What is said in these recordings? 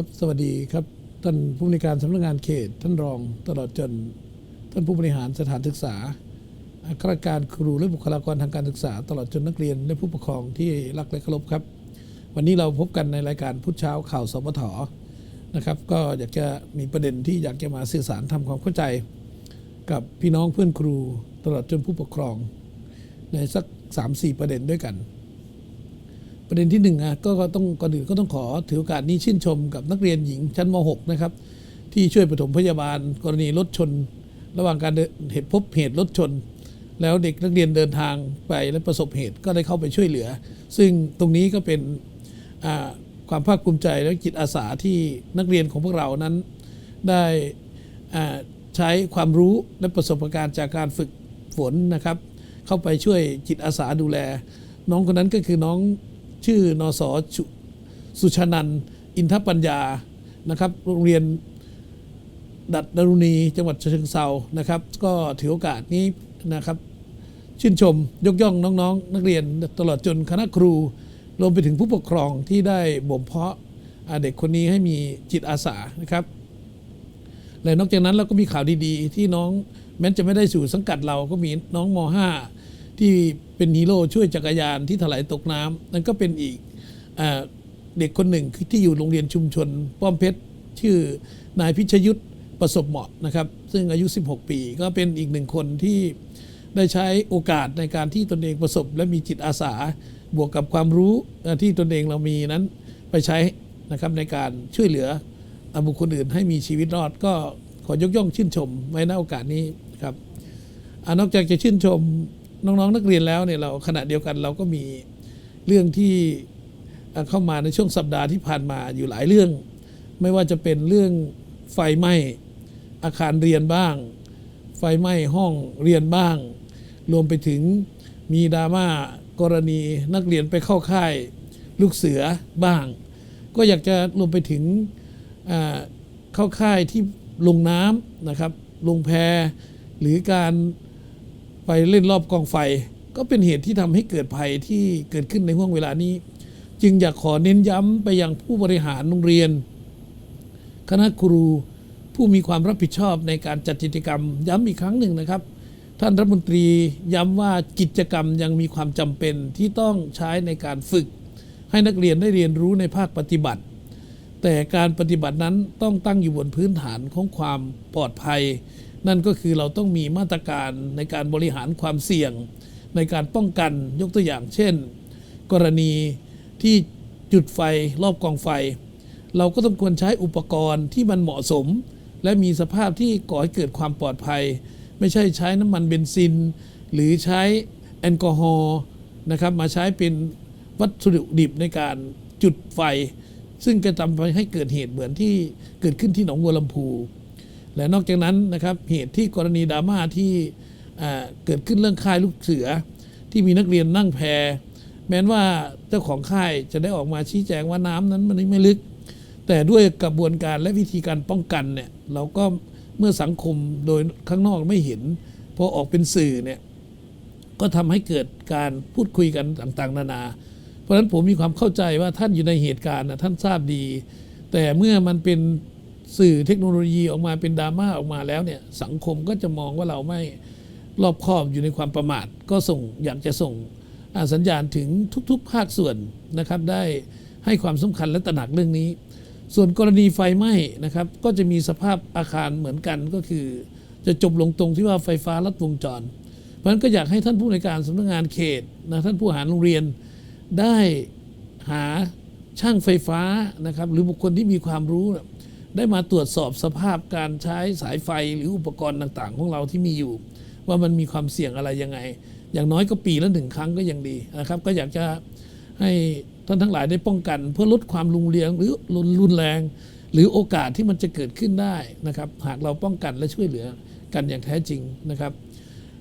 ครับ สวัสดีครับ ท่านผู้บริการสำนักงานเขต ท่านรองตลอดจน ท่านผู้บริหารสถานศึกษาข้าราชการครูและบุคลากรทางการศึกษา ตลอดจนนักเรียนและผู้ปกครองที่รักและเคารพครับ วันนี้เราพบกันในรายการพุทธเช้าข่าวสปทนะครับ ก็อยากจะมีประเด็นที่อยากจะมาสื่อสารทำความเข้าใจ กับพี่น้องเพื่อนครู ตลอดจนผู้ปกครอง ในสัก 3-4 ประเด็นด้วยกัน ประเด็นที่หนึ่งอะก็ต้องก่อนอื่นก็ต้องขอถือโอกาสนี้ชื่นชมกับนักเรียนหญิงชั้นม .6 นะครับ ที่ช่วยปฐมพยาบาล กรณีรถชน ระหว่างการเหตุพบเหตุรถชน แล้วเด็กนักเรียนเดินทางไปและประสบเหตุก็ได้เข้าไปช่วยเหลือ ซึ่งตรงนี้ก็เป็นความภาคภูมิใจและจิตอาสาที่นักเรียนของพวกเรานั้นได้ใช้ความรู้และประสบการณ์จากการฝึกฝนนะครับ เข้าไปช่วยจิตอาสาดูแล น้องคนนั้นก็คือน้อง ชื่อนสชุสุชนันอินทปัญญานะครับโรงเรียนดัดดารุณีจังหวัดเชิงเซานะครับ ก็ถือโอกาสนี้นะครับ ชื่นชมยกย่องน้องๆ นักเรียนตลอดจนคณะครู รวมไปถึงผู้ปกครองที่ได้บ่มเพาะาเด็กคนนี้ให้มีจิตอาสานะครับ และนอกจากนั้นเราก็มีข่าวดีๆ ที่น้องแม้จะไม่ได้สู่สังกัดเราก็มีน้องม .5 ที่เป็นฮีโร่ช่วยจักรยานที่ถลายตกน้ำนั่นก็เป็นอีกอเด็กคนหนึ่งที่อยู่โรงเรียนชุมชน ป้อมเพชร ชื่อนายพิชยุทธประสบเหมาะนะครับ ซึ่งอายุ 16 ปีก็เป็นอีกหนึ่งคนที่ได้ใช้โอกาสในการที่ตนเองประสบ และมีจิตอาสาบวกกับความรู้ที่ตนเองเรามีนั้นไปใช้นะครับในการช่วยเหลือบุคคลอื่นให้มีชีวิตรอดก็ขอยกย่องชื่นชมไว้ในโอกาสนี้ครับอนอกจากจะชื่นชม น้องๆนักเรียนแล้วเนี่ยเราขณะเดียวกันเราก็มีเรื่องที่เข้ามาในช่วงสัปดาห์ที่ผ่านมาอยู่หลายเรื่อง ไม่ว่าจะเป็นเรื่องไฟไหม้อาคารเรียนบ้าง ไฟไหม้ห้องเรียนบ้าง รวมไปถึงมีดราม่ากรณีนักเรียนไปเข้าค่ายลูกเสือบ้าง ก็อยากจะรวมไปถึงเข้าค่ายที่ลงน้ำนะครับ ลงแพหรือการ ไปเล่นรอบกองไฟ ก็เป็นเหตุที่ทำให้เกิดภัยที่เกิดขึ้นในห่วงเวลานี้ จึงอยากขอเน้นย้ำไปยังผู้บริหารโรงเรียน คณะครูผู้มีความรับผิดชอบในการจัดกิจกรรม ย้ำอีกครั้งหนึ่งนะครับ ท่านรัฐมนตรีย้ำว่ากิจกรรมยังมีความจำเป็นที่ต้องใช้ในการฝึก ให้นักเรียนได้เรียนรู้ในภาคปฏิบัติ แต่การปฏิบัตินั้นต้องตั้งอยู่บนพื้นฐานของความปลอดภัย นั่นก็คือเราต้องมีมาตรการในการบริหารความเสี่ยง ในการป้องกันยกตัวอย่างเช่น กรณีที่จุดไฟรอบกองไฟ เราก็ต้องควรใช้อุปกรณ์ที่มันเหมาะสม และมีสภาพที่ก่อให้เกิดความปลอดภัย ไม่ใช่ใช้น้ำมันเบนซิน หรือใช้แอลกอฮอล์นะครับมาใช้เป็นวัตถุดิบในการจุดไฟ ซึ่งจะทำให้เกิดเหตุเหมือนที่เกิดขึ้นที่หนองบัวลำพู และนอกจากนั้นนะครับเหตุที่กรณีดราม่าที่เกิดขึ้นเรื่องค่ายลูกเสือ ที่มีนักเรียนนั่งแพแม้นว่าเจ้าของค่ายจะได้ออกมาชี้แจงว่าน้ำนั้นมันไม่ลึก แต่ด้วยกระบวนการและวิธีการป้องกันเนี่ยเราก็เมื่อสังคมโดยข้างนอกไม่เห็นพอออกเป็นสื่อเนี่ยก็ทำให้เกิดการพูดคุยกันต่างๆ นานา ราะฉะนั้นผมมีความเข้าใจว่าท่านอยู่ในเหตุการณ์นะท่านทราบดี แต่เมื่อมันเป็นสื่อเทคโนโลยีออกมาเป็นดราม่าออกมาแล้วเนี่ยสังคมก็จะมองว่าเราไม่รอบคอบอยู่ในความประมาท ก็ส่งอยากจะส่งสัญญาณถึงทุกๆ ภาคส่วนนะครับได้ให้ความสำคัญและตระหนักเรื่องนี้ ส่วนกรณีไฟไหม้นะครับก็จะมีสภาพอาคารเหมือนกันก็คือ จะจบลงตรงที่ว่าไฟฟ้าลัดวงจร เพราะฉะนั้นก็อยากให้ท่านผู้ในการสำนักงานเขตนะท่านผู้หารโรงเรียน ได้หาช่างไฟฟ้านะครับ หรือบุคคลที่มีความรู้ ได้มาตรวจสอบสภาพการใช้สายไฟหรืออุปกรณ์ต่างๆ ของเราที่มีอยู่ ว่ามันมีความเสี่ยงอะไรยังไง อย่างน้อยก็ปีละหนึ่งครั้งก็ยังดีนะครับ ก็อยากจะให้ท่านทั้งหลายได้ป้องกัน เพื่อลดความรุนแรงหรือรุนแรง หรือโอกาสที่มันจะเกิดขึ้นได้นะครับ หากเราป้องกันและช่วยเหลือกันอย่างแท้จริงนะครับ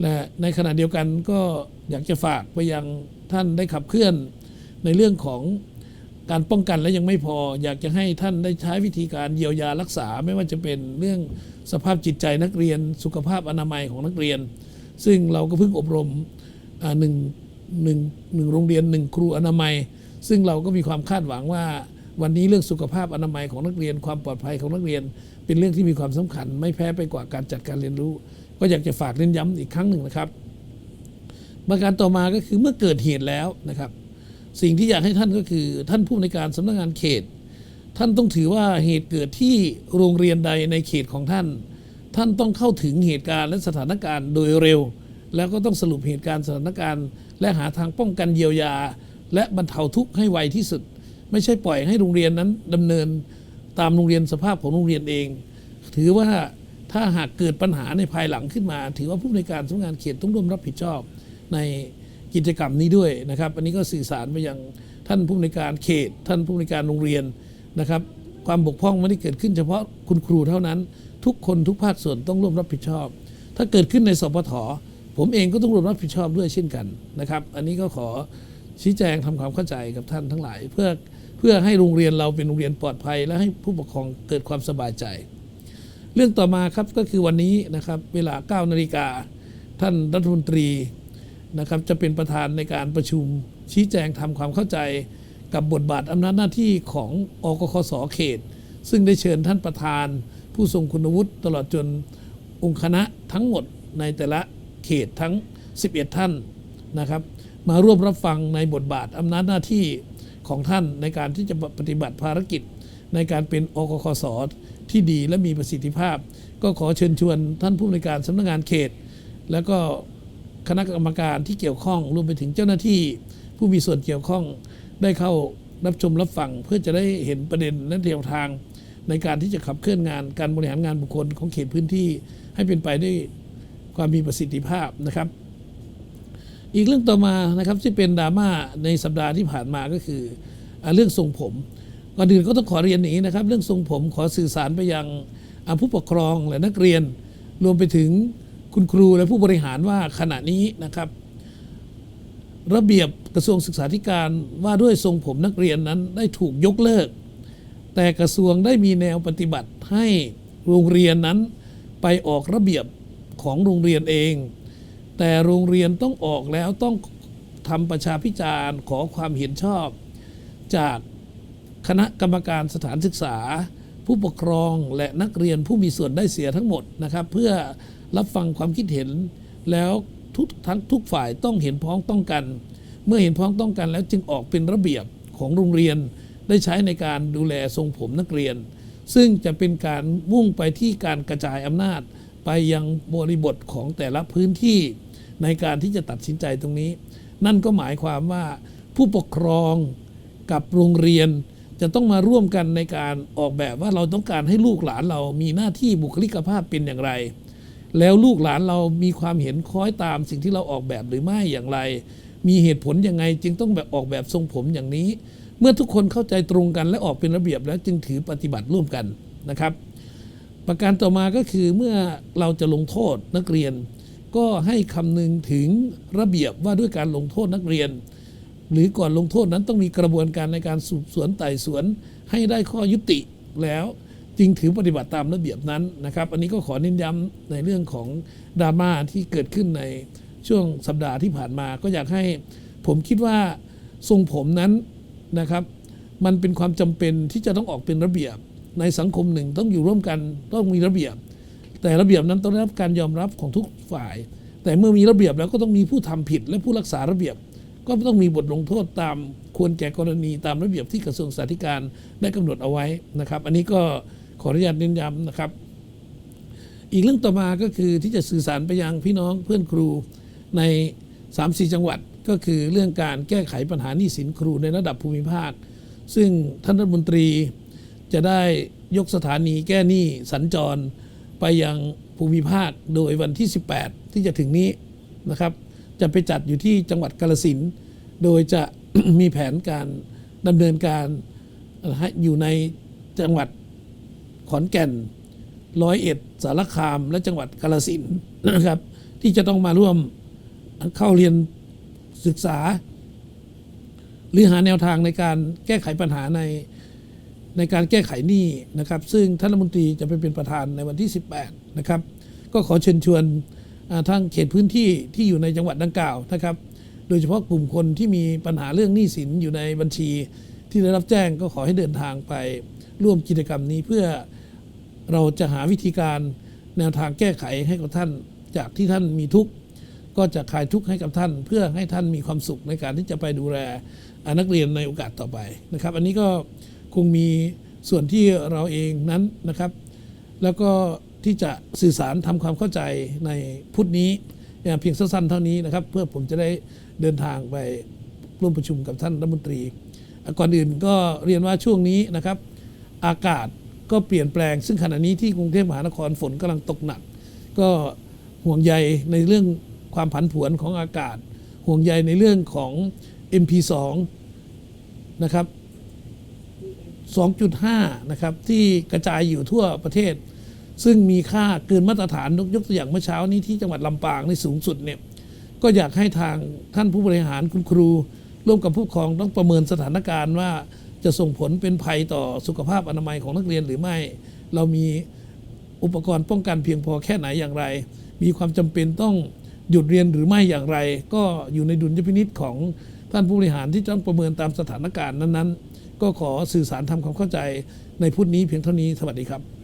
และในขณะเดียวกันก็อยากจะฝากไปยัง ท่านได้ขับเคลื่อนในเรื่องของการป้องกันและยังไม่พอ อยากจะให้ท่านได้ใช้วิธีการเยียวยารักษา ไม่ว่าจะเป็นเรื่องสภาพจิตใจนักเรียน สุขภาพอนามัยของนักเรียน ซึ่งเราก็เพิ่งอบรมหนึ่งหนึ่งหนึ่งโรงเรียนหนึ่งครูอนามัย ซึ่งเราก็มีความคาดหวังว่าวันนี้เรื่องสุขภาพอนามัยของนักเรียน ความปลอดภัยของนักเรียน เป็นเรื่องที่มีความสำคัญ ไม่แพ้ไปกว่าการจัดการเรียนรู้ ก็อยากจะฝากเน้นย้ำอีกครั้งหนึ่งนะครับ ประการต่อมาก็คือเมื่อเกิดเหตุแล้วนะครับ สิ่งที่อยากให้ท่านก็คือ ท่านผู้ในการสำนักงานเขต ท่านต้องถือว่าเหตุเกิดที่โรงเรียนใดในเขตของท่าน ท่านต้องเข้าถึงเหตุการณ์และสถานการณ์โดยเร็ว แล้วก็ต้องสรุปเหตุการณ์สถานการณ์ และหาทางป้องกันเยียวยา และบรรเทาทุกข์ให้ไวที่สุด ไม่ใช่ปล่อยให้โรงเรียนนั้นดำเนินตามโรงเรียนสภาพของโรงเรียนเอง ถือว่าถ้าหากเกิดปัญหาในภายหลังขึ้นมา ถือว่าผู้ในการสำนักงานเขตต้องร่วมรับผิดชอบ ในกิจกรรมนี้ด้วยนะครับ อันนี้ก็สื่อสารไปยังท่านผู้ในวยการเขต ท่านผู้ในวยการโรงเรียนนะครับ ความบกพร่องไม่ได้เกิดขึ้นเฉพาะคุณครูเท่านั้น ทุกคนทุกภาคส่วนต้องร่วมรับผิดชอบ ถ้าเกิดขึ้นในสปทผมเองก็ต้องร่วมรับผิดชอบด้วยเช่นกันนะครับ อันนี้ก็ขอชี้แจงทำความเข้าใจกับท่านทั้งหลาย เพื่อเพื่อให้โรงเรียนเราเป็นโรงเรียนปลอดภัย และให้ผู้ปกครองเกิดความสบายใจ เรื่องต่อมาครับก็คือวันนี้นะครับเวลา9นาฬิกาท่านรัฐมนตรี นะครับจะเป็นประธานในการประชุมชี้แจงทำความเข้าใจกับบทบาทอำนาจหน้าที่ของอกคสเขต ซึ่งได้เชิญท่านประธาน ผู้ทรงคุณวุฒิตลอดจนองค์คณะทั้งหมดในแต่ละเขตทั้ง 11 ท่านนะครับ มาร่วมรับฟังในบทบาทอำนาจหน้าที่ของท่านในการที่จะปฏิบัติภารกิจ ในการเป็นอกคสที่ดีและมีประสิทธิภาพ ก็ขอเชิญชวนท่านผู้ในการสำนักงานเขต แล้วก็ คณะกรรมการที่เกี่ยวข้องรวมไปถึงเจ้าหน้าที่ผู้มีส่วนเกี่ยวข้องได้เข้ารับชมรับฟังเพื่อจะได้เห็นประเด็นและแนวทาง ในการที่จะขับเคลื่อนงานการบริหารงานบุคคลของเขตพื้นที่ให้เป็นไปด้วยความมีประสิทธิภาพนะครับ อีกเรื่องต่อมานะครับที่เป็นดราม่าในสัปดาห์ที่ผ่านมาก็คือเรื่องทรงผมก่อนอื่นก็ต้องขอเรียนอย่างนี้นะครับ เรื่องทรงผมขอสื่อสารไปยังผู้ปกครองและนักเรียน รวมไปถึง คุณครูและผู้บริหารว่าขณะนี้นะครับ ระเบียบกระทรวงศึกษาธิการว่าด้วยทรงผมนักเรียนนั้นได้ถูกยกเลิก แต่กระทรวงได้มีแนวปฏิบัติให้โรงเรียนนั้นไปออกระเบียบของโรงเรียนเอง แต่โรงเรียนต้องออกแล้วต้องทำประชาพิจารณ์ขอความเห็นชอบ จากคณะกรรมการสถานศึกษา ผู้ปกครองและนักเรียนผู้มีส่วนได้เสียทั้งหมดนะครับ เพื่อ รับฟังความคิดเห็น แล้วทุกทั้งทุกฝ่ายต้องเห็นพ้องต้องกัน เมื่อเห็นพ้องต้องกันแล้วจึงออกเป็นระเบียบของโรงเรียน ได้ใช้ในการดูแลทรงผมนักเรียน ซึ่งจะเป็นการมุ่งไปที่การกระจายอำนาจ ไปยังบริบทของแต่ละพื้นที่ ในการที่จะตัดสินใจตรงนี้ นั่นก็หมายความว่าผู้ปกครองกับโรงเรียนจะต้องมาร่วมกันในการออกแบบว่าเราต้องการให้ลูกหลานเรามีหน้าที่บุคลิกภาพเป็นอย่างไร แล้วลูกหลานเรามีความเห็นคล้อยตามสิ่งที่เราออกแบบหรือไม่อย่างไร มีเหตุผลยังไงจึงต้องแบบออกแบบทรงผมอย่างนี้ เมื่อทุกคนเข้าใจตรงกันและออกเป็นระเบียบแล้วจึงถือปฏิบัติร่วมกันนะครับ ประการต่อมาก็คือเมื่อเราจะลงโทษนักเรียน ก็ให้คำนึงถึงระเบียบว่าด้วยการลงโทษนักเรียน หรือก่อนลงโทษนั้นต้องมีกระบวนการในการสืบสวนไต่สวน ให้ได้ข้อยุติแล้ว จึงถือปฏิบัติตามระเบียบนั้นนะครับ อันนี้ก็ขอเน้นย้ำในเรื่องของดราม่าที่เกิดขึ้นในช่วงสัปดาห์ที่ผ่านมา ก็อยากให้ผมคิดว่าทรงผมนั้นนะครับ มันเป็นความจำเป็นที่จะต้องออกเป็นระเบียบ ในสังคมหนึ่งต้องอยู่ร่วมกันต้องมีระเบียบ แต่ระเบียบนั้นต้องได้รับการยอมรับของทุกฝ่าย แต่เมื่อมีระเบียบแล้วก็ต้องมีผู้ทำผิดและผู้รักษาระเบียบ ก็ต้องมีบทลงโทษตามควรแก่กรณีตามระเบียบที่กระทรวงสาธารณสุขได้กำหนดเอาไว้นะครับ อันนี้ก็ ขออนุญาตเน้นย้ำนะครับ อีกเรื่องต่อมาก็คือที่จะสื่อสารไปยังพี่น้องเพื่อนครูใน 3-4 จังหวัดก็คือเรื่องการแก้ไขปัญหาหนี้สินครูในระดับภูมิภาค ซึ่งท่านรัฐมนตรีจะได้ยกสถานีแก้หนี้สัญจรไปยังภูมิภาคโดยวันที่ 18 ที่จะถึงนี้นะครับ จะไปจัดอยู่ที่จังหวัดกาลสินโดยจะมีแผนการดำเนินการอยู่ในจังหวัด ขอนแก่นร้อยเอ็ดสารคาม และจังหวัดกาลสินนะครับ ที่จะต้องมาร่วมเข้าเรียนศึกษา หรือหาแนวทางในการแก้ไขปัญหาในในการแก้ไขหนี้นะครับ ซึ่งท่านรัฐมนตรีจะไปเป็นประธานในวันที่ 18 นะครับ ก็ขอเชิญชวนอ่าทางเขตพื้นที่ที่อยู่ในจังหวัดดังกล่าวนะครับ โดยเฉพาะกลุ่มคนที่มีปัญหาเรื่องหนี้สินอยู่ในบัญชี ที่ได้รับแจ้งก็ขอให้เดินทางไปร่วมกิจกรรมนี้เพื่อ เราจะหาวิธีการแนวทางแก้ไขให้กับท่าน จากที่ท่านมีทุกข์ก็จะคลายทุกข์ให้กับท่าน เพื่อให้ท่านมีความสุขในการที่จะไปดูแลนักเรียนในโอกาสต่อไปนะครับ อันนี้ก็คงมีส่วนที่เราเองนั้นนะครับ แล้วก็ที่จะสื่อสารทำความเข้าใจในพุทธนี้อย่างเพียงสั้นๆเท่านี้นะครับ เพื่อผมจะได้เดินทางไปร่วมประชุมกับท่านรัฐมนตรีก่อนอื่นก็เรียนว่าช่วงนี้นะครับ อากาศ ก็เปลี่ยนแปลง ซึ่งขณะนี้ที่กรุงเทพมหานครฝนกำลังตกหนัก ก็ห่วงใยในเรื่องความผันผวนของอากาศ ห่วงใยในเรื่องของ MP2 นะครับ 2.5 นะครับที่กระจายอยู่ทั่วประเทศ ซึ่งมีค่าเกินมาตรฐานยกยกตัวอย่างเมื่อเช้านี้ที่จังหวัดลำปางในสูงสุดเนี่ยก็อยากให้ทางท่านผู้บริหารคุณครู ร่วมกับผู้ปกครองต้องประเมินสถานการณ์ว่า จะส่งผลเป็นภัยต่อสุขภาพอนามัยของนักเรียนหรือไม่ เรามีอุปกรณ์ป้องกันเพียงพอแค่ไหนอย่างไร มีความจำเป็นต้องหยุดเรียนหรือไม่อย่างไร ก็อยู่ในดุลยพินิษของท่านผู้บริหารที่ต้องประเมินตามสถานการณ์นั้นๆ ก็ขอสื่อสารทำความเข้าใจในพุทธนี้เพียงเท่านี้สวัสดีครับ